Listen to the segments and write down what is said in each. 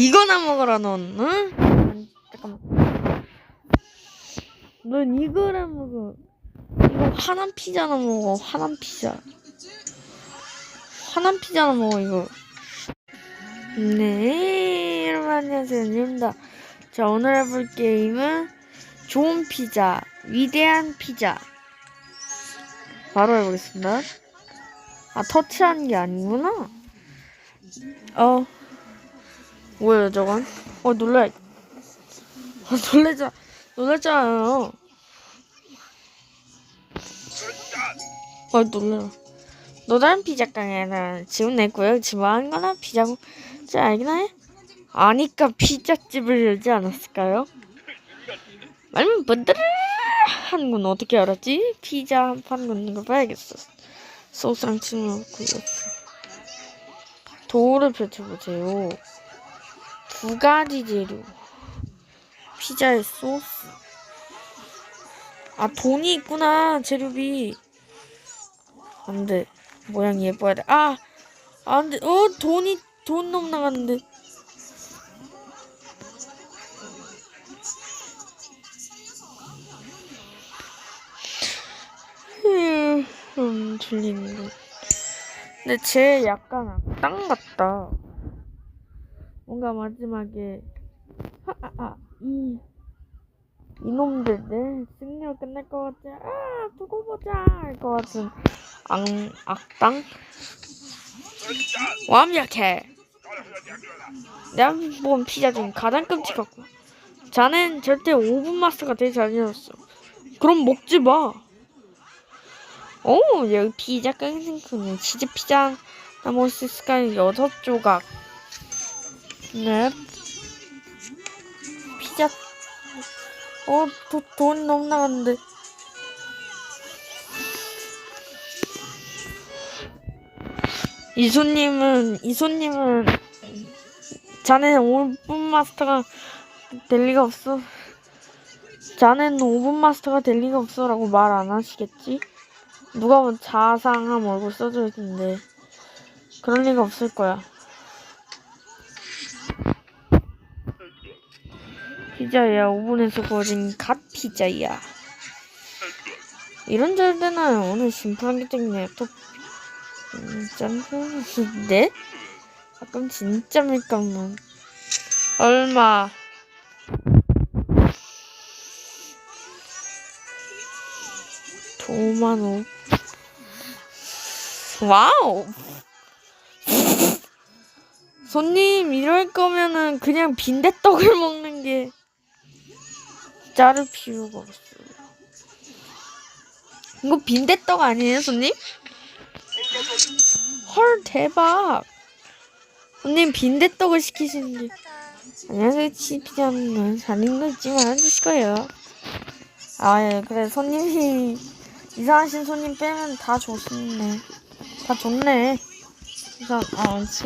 이거나 먹어라 넌 응? 잠깐만. 넌 이거나 먹어. 이거 화난 피자나 먹어 화난 피자. 화난 피자나 먹어 이거. 네 여러분 안녕하세요. 윤입니다 자 오늘 해볼 게임은 좋은 피자 위대한 피자. 바로 해보겠습니다. 아 터치하는 게 아니구나. 어 뭐예요 저건? 어 놀라 어 놀래자 놀랬잖아요. 어 놀래라 너 다른 피자가게는 지금 내 구역 지방한 거나 피자고 자 알긴 해? 아니까 피자집을 열지 않았을까요? 말면 번드르 하는 건 어떻게 알았지? 피자 한판 넣는 거 봐야겠어. 소스랑 치면 굴렸어 도를 펼쳐보세요 두 가지 재료 피자에 소스. 아 돈이 있구나 재료비. 안 돼. 모양이 예뻐야 돼 아 안 돼. 어 돈이 돈 너무 나갔는데. 휴, 음 들리는 거. 근데 쟤 약간 악당 같다 뭔가 마지막에 하 아 아 이 이놈들 내 승리로 끝날 것 같지 아 두고 보자. 할 것 같은 악, 악당? 완벽해. 내가 본 피자 중 가장 끔찍하고. 자넨 절대 5분 마스터가 되지 않으셨어. 그럼 먹지 마. 오, 여기 피자 깡생크는 치즈 피자 나머지 스카이 여섯 조각. 네. 피자. 어, 도, 돈 너무 나갔는데. 이 손님은, 이 손님은, 자네는 5분 마스터가 될 리가 없어. 자네는 5분 마스터가 될 리가 없어. 라고 말 안 하시겠지? 누가 뭐 자상함 얼굴 써져 있는데 그럴 리가 없을 거야. 피자야 오븐에서 구워진 갓 피자야. 이런 잘 되나요? 오늘 게 때문에 또 음, 짠데? 가끔 진짜 밀감만 얼마? 도만 원. 와우. 손님 이럴 거면은 그냥 빈대떡을 먹는 게 자를 필요가 없어요. 이거 빈대떡 아니에요, 손님? 헐 대박. 손님 빈대떡을 시키시는 게 안녕하세요, 치피자는 잘 읽는지 말아주실 거예요. 아, 예, 그래 손님이 이상하신 손님 빼면 다 좋네. 다 좋네. 이상, 아, 치.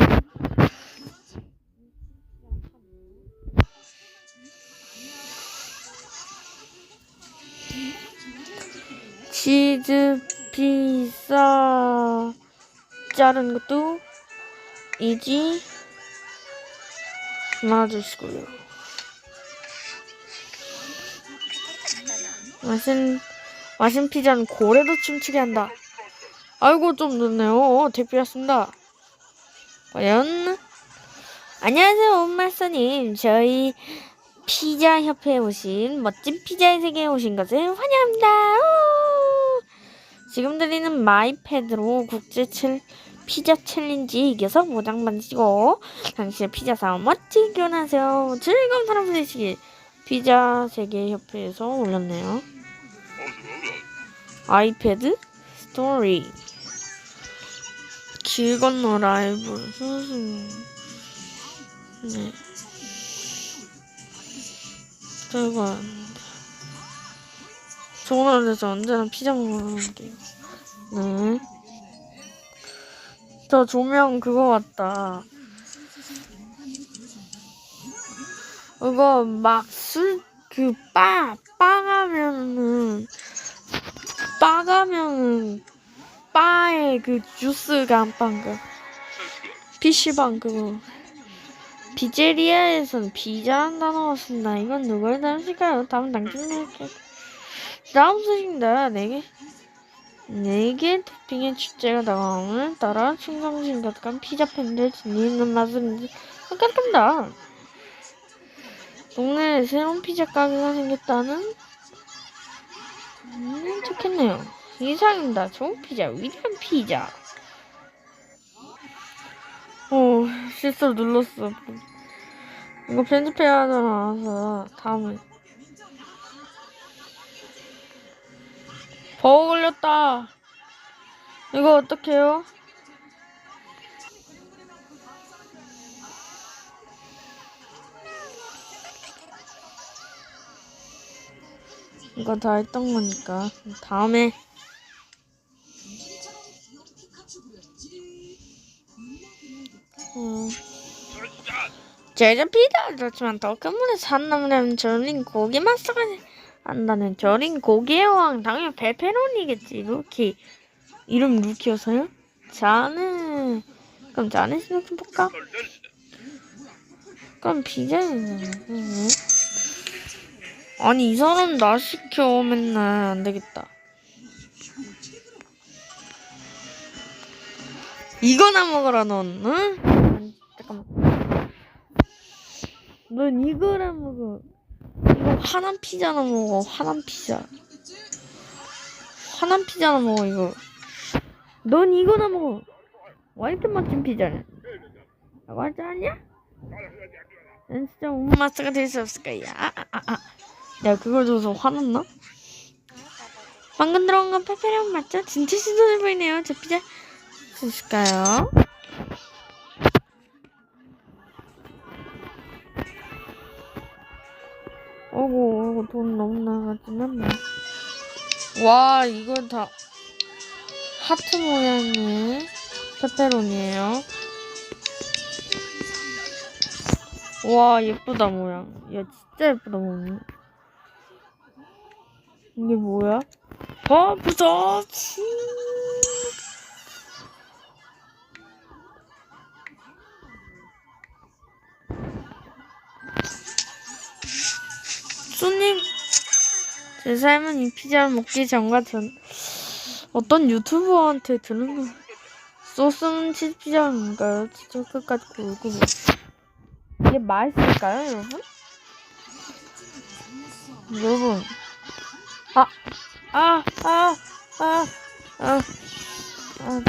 치즈 피자 자른 것도 이지 놔주시고요. 맛은 맛은 피자는 고래도 춤추게 한다. 아이고 좀 늦네요. 대피했습니다. 과연 안녕하세요 엄마스님 저희 피자 협회에 오신 멋진 피자의 세계에 오신 것을 환영합니다. 우! 지금 드리는 마이패드로 국제 칠 피자 챌린지 이겨서 모장 만드시고 당신의 피자 사업 멋지게 기원하세요. 즐거운 사람 되시길. 피자 세계 협회에서 올렸네요. 아이패드 스토리. 길 건너 라이브 네. 저거 저 그래서 언제나 피자 먹으러 갈게요 네 저 조명 그거 같다 그거 막 술 그 빠 빠가면은 빠가면은 바에 그 주스 감빵 그 PC방 그거 피제리아에선 피자한 단어가 쓴다. 이건 누구의 단어일까요? 다음 당첨자께 다음 소식입니다. 네개 네개 토핑의 축제가 다가오는 따라 충성심 가득한 피자 팬들 재미있는 맛을 깜깜다. 동네에 새로운 피자 가게가 생겼다는 음, 좋겠네요. 이상입니다. 좋은 피자, 위대한 피자. 어, 실수로 눌렀어. 이거 편집해야 하잖아. 다음에. 버거 걸렸다. 이거 어떡해요? 이거 다 했던 거니까. 다음에. 음. 제자 피자 그렇지만 더큰 물에 산나물은 절인 고기 맛사가 한다는 절인 고기의 왕 당연히 페페로니겠지 루키 이름 루키여서요? 자는 그럼 자는 신경 좀 볼까? 그럼 피자는 음. 아니 이 사람 나 시켜 맨날 안 되겠다. 이거나 먹어라 넌 응? 잠깐만. 넌 이거나 먹어. 화난 피자나 먹어. 화난 피자. 화난 피자나 먹어 이거. 넌 이거나 먹어. 와 이렇게 멋진 피자냐? 라고 하지 않냐? 난 진짜 엄마스가 될 수 없을 거야. 아, 아, 아, 아. 내가 그걸 줘서 화났나? 방금 들어온 건 페페론 맞죠? 진짜 신선해 보이네요. 저 피자 주실까요? 와, 이건 다 하트 모양의 페페론이에요. 와, 예쁘다, 모양. 야, 진짜 예쁘다, 모양. 이게 뭐야? 어, 무서워. 치. 손님, 제 삶은 이 피자를 먹기 전과 전 어떤 유튜버한테 들은 거 소스는 치즈 피자인가요? 진짜 끝까지 고르고 이게 맛있을까요, 여러분? 여러분, 아, 아, 아, 아, 아, 아,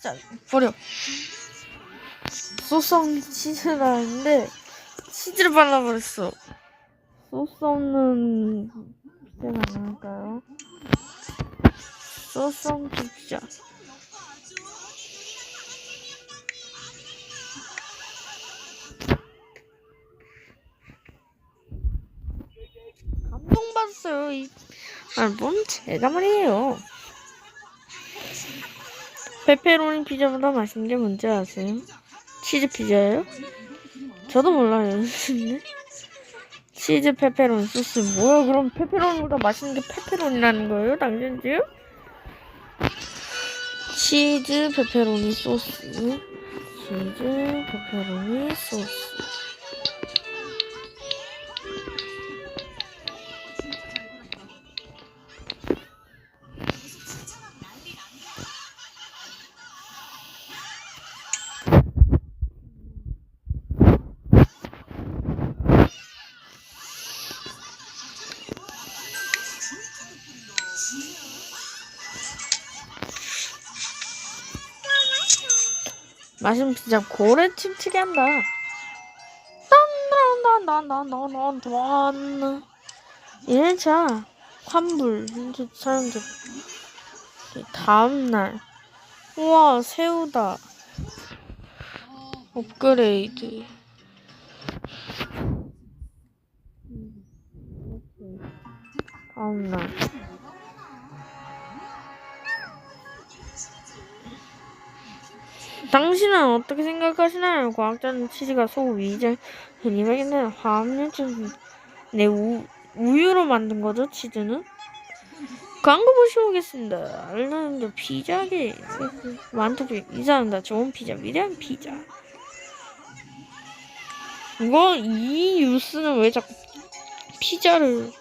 진짜, 진짜 버려. 소스 치즈라는데 치즈를 발라버렸어. 소스 없는 피자가 나을까요? 소스 없는 피자. 감동받았어요. 이... 아, 뭔 제가 말이에요. 페페로니 피자보다 맛있는 게 뭔지 아세요? 치즈 피자예요? 저도 몰라요. 치즈 페페로니 소스 뭐야? 그럼 페페로니보다 맛있는 게 페페로니라는 거예요? 당신 지금? 치즈 페페로니 소스 치즈 페페로니 소스 맛있는 피자 고래 춤추게 한다. 딴딴딴딴딴딴딴 1차 환불 사용자. 다음날. 우와 새우다. 업그레이드. 다음날 당신은 어떻게 생각하시나요? 과학자는 치즈가 소위장 흔히말하는 화합물질 네 우, 우유로 만든 거죠 치즈는? 광고 보시고 오겠습니다. 알라는데 피자게 만두피 이상합니다. 좋은 피자 위대한 피자. 이거 이 뉴스는 왜 자꾸 피자를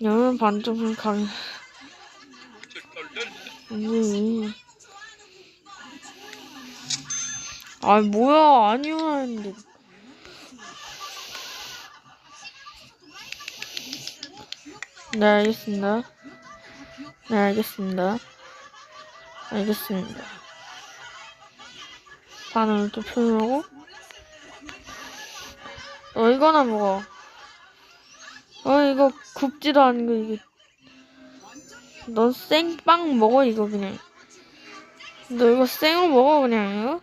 양은 반점을 가면 음. 아 뭐야. 아니야. 했는데 네 알겠습니다. 네 알겠습니다. 알겠습니다. 반응을 또 표현하고? 어 이거나 먹어. 어 이거 굽지도 않은 거 이거 너 생빵 먹어 이거 그냥. 너 이거 생으로 먹어 그냥 이거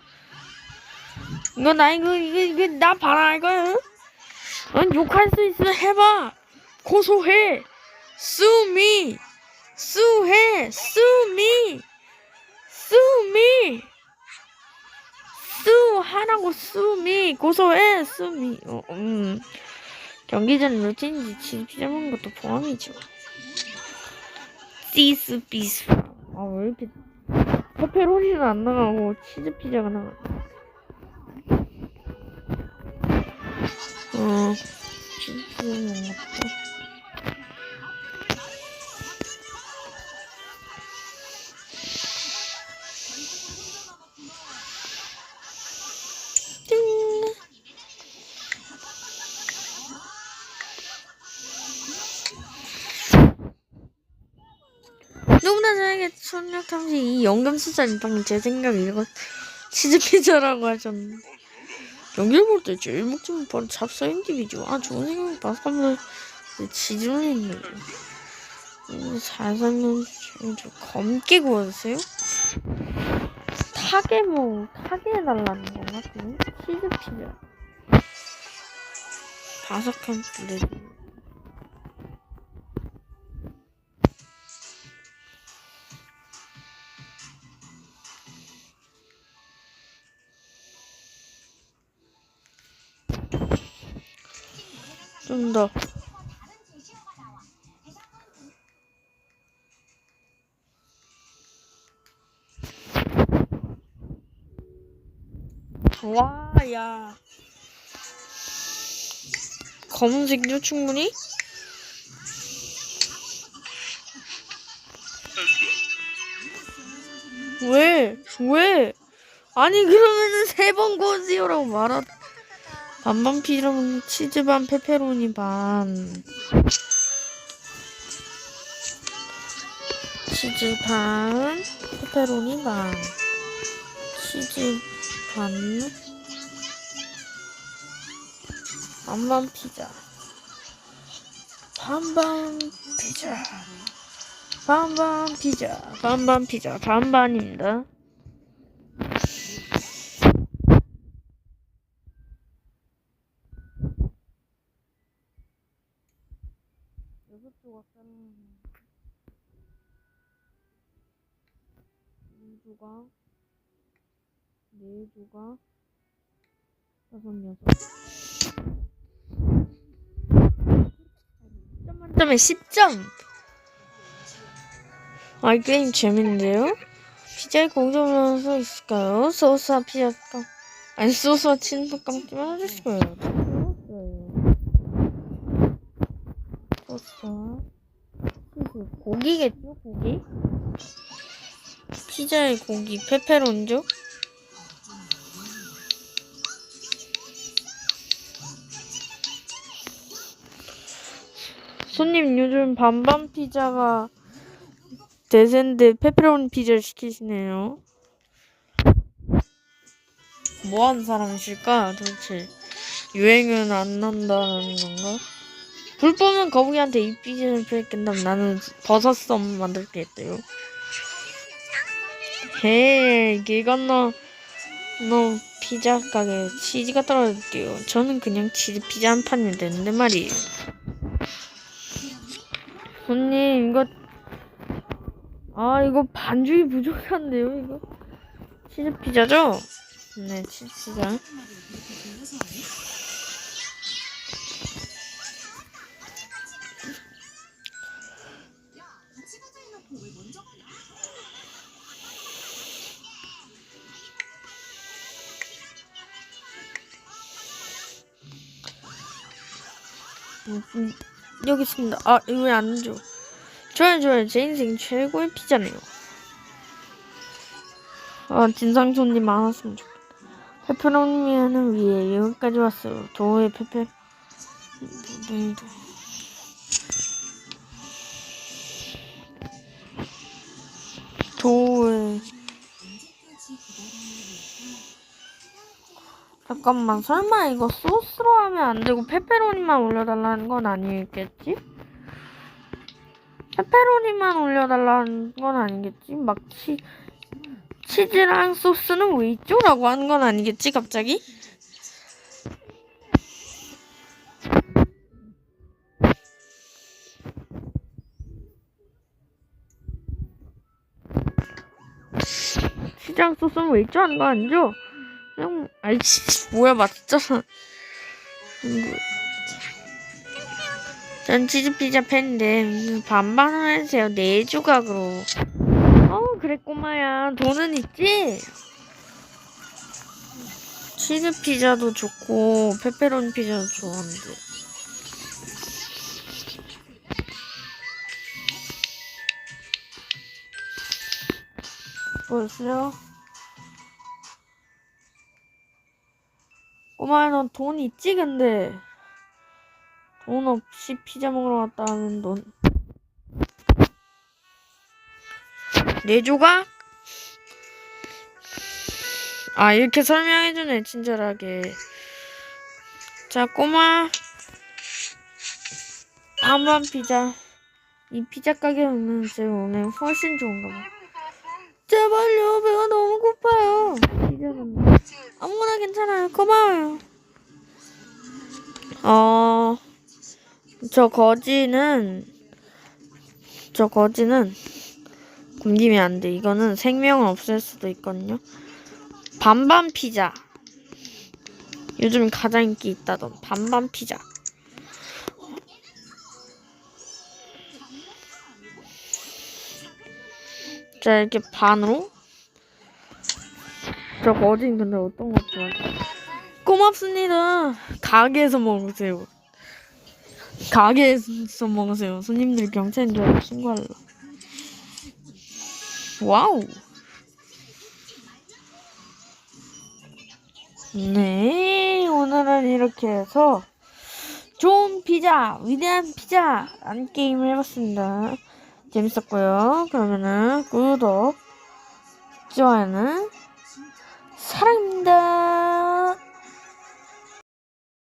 이거 나 이거 이거 이거 나 봐라 이거 어? 욕할 수 있으면 해봐. 고소해. 수미. 수해. 수미. 수미. 수하라고 수미. 고소해. 수미. 어, 음. 경기 전 치즈 피자 먹는 것도 포함이죠 시스 비스. 아 왜 이렇게 페페로니는 안 나가고 치즈 피자가 나가 어 먹는 것도 띵 누구나 잘하게 천력 탐지 이 연금 수사 인 방금 제 생각에 이거 치즈 피자라고 하셨는데 연기를 볼때 제일 먹지는 바로 잡사 인디비죠 아 좋은 생각 치즈는 있네 음, 잘 살면 좀 검게 구워주세요. 타게 뭐 타게 해달라는 건가? 그럼? 치즈 피자. 바삭한 블레드 좀 더. 와, 야. 검은색도 충분히? 왜? 왜? 아니, 그러면은 세번 구워주세요라고 말하. 반반 먹는 치즈 반 페페로니 반. 치즈 반 페페로니 반. 치즈 반. 반반 피자. 반반 피자. 반반 피자. 반반 피자. 반반입니다. 여섯 조각 자르는 두 조각 네 조각 다섯 여섯 10점 만점에 10점 아, 이 게임 재밌는데요? 피자에 공정으로 써 있을까요? 소스와 피자 감 아니 소스와 치즈 감기만 해주실 거예요. 소스와 치즈 고기겠죠? 고기? 피자에 고기 페페론죠? 손님 요즘 반반 피자가 대세인데 페페로니 피자를 시키시네요. 뭐 하는 사람이실까 도대체? 유행은 안 난다는 건가? 불법은 거북이한테 이 피자를 뺏긴다면 나는 버섯썸 만들겠대요. 헤이 길 건너 너 피자 가게 치즈가 떨어질게요. 저는 그냥 치즈 피자 한 판이면 되는데 말이에요. 손님 이거 아 이거 반죽이 부족한데요 이거 치즈 피자죠? 네 치즈 피자 여기 있습니다. 아, 이거 왜 안 줘? 좋아요, 좋아요. 제 인생 최고의 피자네요. 아, 진상 손님 많았으면 좋겠다. 페페로니는 위에 여기까지 왔어요. 도우의 페페. 음, 도 잠깐만, 설마 이거 소스로 하면 안 되고 페페로니만 올려달라는 건 아니겠지? 페페로니만 올려달라는 건 아니겠지? 막 치, 치즈랑 소스는 왜 있죠? 라고 하는 건 아니겠지, 갑자기? 치즈랑 소스는 왜 있죠? 하는 거 아니죠? 아이씨, 뭐야. 음, 전 치즈 피자 팬인데 반반을 해주세요. 네 조각으로. 어 그래 꼬마야 돈은 있지? 치즈 피자도 좋고 페페로니 피자도 좋아하는데. 뭐였어요? 꼬마야 넌 돈 있지 근데? 돈 없이 피자 먹으러 하면 넌. 네 조각? 아, 이렇게 설명해주네, 친절하게. 자, 꼬마. 한번 피자. 이 피자 가게 오면 제 오늘 훨씬 좋은가 봐. 제발요, 배가 너무 고파요. 피자는. 아무거나 괜찮아요. 고마워요. 어. 저 거지는 저 거지는 굶기면 안 돼. 이거는 생명을 없앨 수도 있거든요. 반반 피자. 요즘 가장 인기 있다던 반반 피자. 자 이렇게 반으로. 저 거지는 근데 어떤 것 좋아해? 고맙습니다. 가게에서 먹으세요. 가게에서 먹으세요. 손님들 경찰인 줄 알고 신고할라. 와우. 네, 오늘은 이렇게 해서 좋은 피자, 위대한 피자라는 게임을 해봤습니다. 재밌었고요. 그러면은 구독, 좋아요는 사랑입니다.